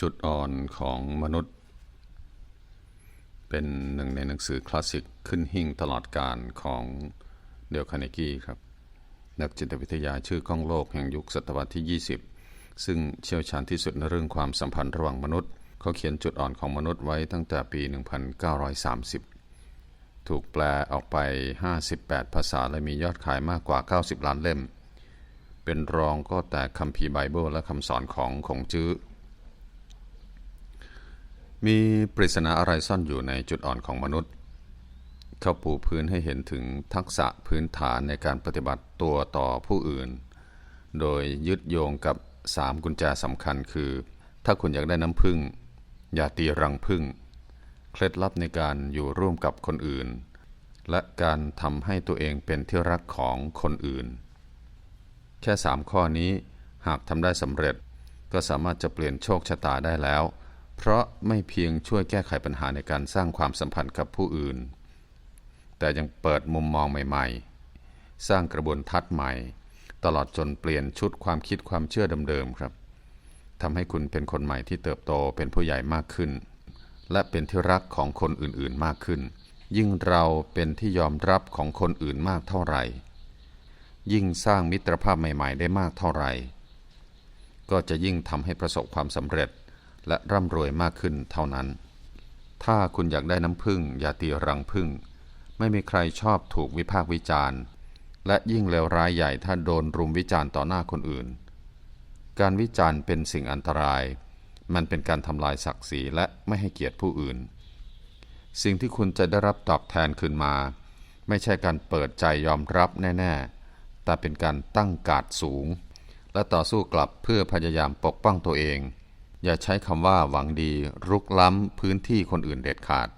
จุดอ่อนของมนุษย์ เป็นหนึ่งในหนังสือคลาสสิกขึ้นหิ่งตลอดการของเดลคาเนกีครับ นักจิตวิทยาชื่อก้องโลกแห่งยุคศตวรรษที่ 20 ซึ่งเชี่ยวชาญที่สุดในเรื่องความสัมพันธ์ระหว่างมนุษย์ เขาเขียนจุดอ่อนของมนุษย์ไว้ตั้งแต่ปี 1930 ถูกแปลออกไป 58 ภาษาและมียอดขายมากกว่า 90 ล้านเล่ม เป็นรองก็แต่คัมภีร์ไบเบิลและคำสอนของของจื้อ มีปริศนาอะไรซ่อนอยู่ในจุดอ่อนของมนุษย์ เขาปูพื้นให้เห็นถึงทักษะพื้นฐานในการปฏิบัติตัวต่อผู้อื่น โดยยึดโยงกับสามกุญแจสำคัญคือ ถ้าคุณอยากได้น้ำผึ้งอย่าตีรังผึ้งเคล็ดลับในการอยู่ร่วมกับคนอื่น และการทำให้ตัวเองเป็นที่รักของคนอื่น แค่สามข้อนี้หากทำได้สำเร็จก็สามารถจะเปลี่ยนโชคชะตาได้แล้ว เพราะไม่เพียงช่วยแก้ไขปัญหาในการสร้างความสัมพันธ์กับผู้อื่น แต่ยังเปิดมุมมองใหม่ ๆ สร้างกระบวนทัศน์ใหม่ ตลอดจนเปลี่ยนชุดความคิดความเชื่อเดิมๆครับทำให้คุณเป็นคนใหม่ที่เติบโตเป็นผู้ใหญ่มากขึ้น และเป็นที่รักของคนอื่นๆมากขึ้น ยิ่งเราเป็นที่ยอมรับของคนอื่นมากเท่าไหร่ ยิ่งสร้างมิตรภาพใหม่ ๆ ได้มากเท่าไหร่ ก็จะยิ่งทำให้ประสบความสำเร็จ และร่ำรวยมากขึ้นเท่านั้น ถ้าคุณอยากได้น้ำผึ้งอย่าตีรังผึ้งไม่มีใครชอบถูกวิพากษ์วิจารณ์ และยิ่งเลวร้ายใหญ่ถ้าโดนรุมวิจารณ์ต่อหน้าคนอื่น การวิจารณ์เป็นสิ่งอันตราย มันเป็นการทำลายศักดิ์ศรีและไม่ให้เกียรติผู้อื่น สิ่งที่คุณจะได้รับตอบแทนคืนมา ไม่ใช่การเปิดใจยอมรับแน่ ๆ แต่เป็นการตั้งกาดสูง และต่อสู้กลับเพื่อพยายามปกป้องตัวเอง อย่าใช้คำว่าหวังดีรุกล้ำพื้นที่คนอื่นเด็ดขาด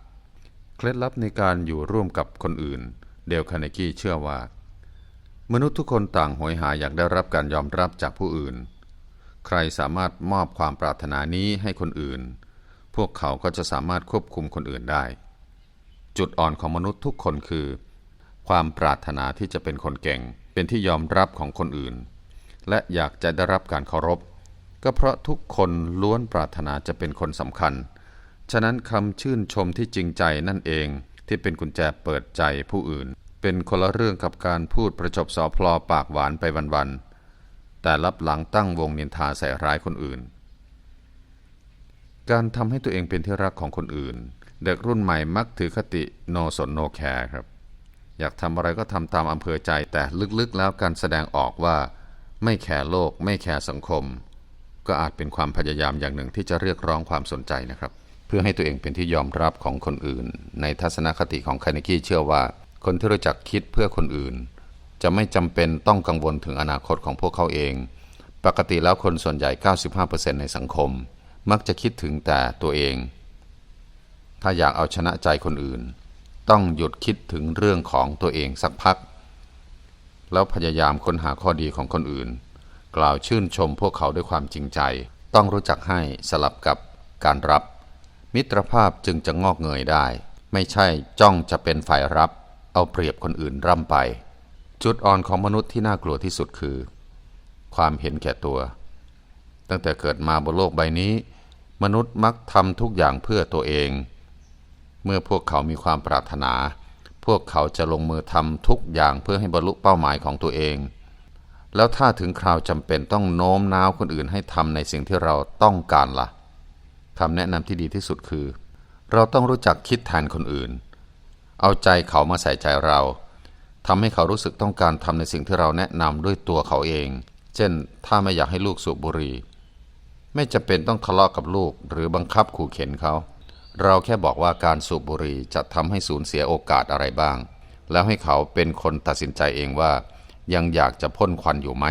เคล็ดลับในการอยู่ร่วมกับคนอื่น เดลคาเนกี้เชื่อว่า มนุษย์ทุกคนต่างโหยหาอยากได้รับการยอมรับจากผู้อื่น ใครสามารถมอบความปรารถนานี้ให้คนอื่น พวกเขาก็จะสามารถควบคุมคนอื่นได้ จุดอ่อนของมนุษย์ทุกคนคือ ความปรารถนาที่จะเป็นคนเก่ง เป็นที่ยอมรับของคนอื่น และอยากจะได้รับการเคารพ ก็เพราะทุกคนล้วนปรารถนาจะเป็นคนสำคัญ ฉะนั้นคำชื่นชมที่จริงใจนั่นเองที่เป็นกุญแจเปิดใจผู้อื่น เป็นคนละเรื่องกับการพูดประจบสอพลอปากหวานไปวันๆ แต่รับหลังตั้งวงนินทาใส่ร้ายคนอื่น การทำให้ตัวเองเป็นที่รักของคนอื่น เด็กรุ่นใหม่มักถือคติโนสนโนแคร์ครับ อยากทำอะไรก็ทำตามอำเภอใจแต่ลึกๆแล้วการแสดงออกว่า ไม่แคร์โลก ไม่แคร์สังคม ก็อาจเป็นความพยายามอย่างหนึ่งที่จะเรียกร้องความสนใจนะครับ เพื่อให้ตัวเองเป็นที่ยอมรับของคนอื่น ในทัศนคติของคาร์เนกีเชื่อว่า คนที่รู้จักคิดเพื่อคนอื่น จะไม่จำเป็นต้องกังวลถึงอนาคตของพวกเขาเอง ปกติแล้วคนส่วนใหญ่ 95%ในสังคม มักจะคิดถึงแต่ตัวเอง ถ้าอยากเอาชนะใจคนอื่น ต้องหยุดคิดถึงเรื่องของตัวเองสักพัก แล้วพยายามค้นหาข้อดีของคนอื่น กล่าวชื่นชมพวกเขาด้วยความจริงใจ ต้องรู้จักให้สลับกับการรับ มิตรภาพจึงจะงอกเงยได้ ไม่ใช่จ้องจะเป็นฝ่ายรับ เอาเปรียบคนอื่นร่ำไป จุดอ่อนของมนุษย์ที่น่ากลัวที่สุดคือ ความเห็นแก่ตัว ตั้งแต่เกิดมาบนโลกใบนี้ มนุษย์มักทำทุกอย่างเพื่อตัวเอง เมื่อพวกเขามีความปรารถนา พวกเขาจะลงมือทำทุกอย่างเพื่อให้บรรลุเป้าหมายของตัวเอง แล้วถ้าถึงคราวจำเป็นต้องโน้มน้าวคนอื่นให้ทำในสิ่งที่เราต้องการละ่ะคำแนะนำที่ดีที่สุดคือ เราต้องรู้จักคิดแทนคนอื่น เอาใจเขามาใส่ใจเราทำให้เขารู้สึกต้องการทำในสิ่งที่เราแนะนำด้วยตัวเขาเอง เช่น ถ้าไม่อยากให้ลูกสูบบุหรี่ไม่จำเป็นต้องทะเลาะกับลูกหรือบังคับขู่เข็นเขา เราแค่บอกว่าการสูบบุหรี่จะทำให้สูญเสียโอกาสอะไรบ้าง แล้วให้เขาเป็นคนตัดสินใจเองว่า ยังอยากจะพ่นควันอยู่ไหม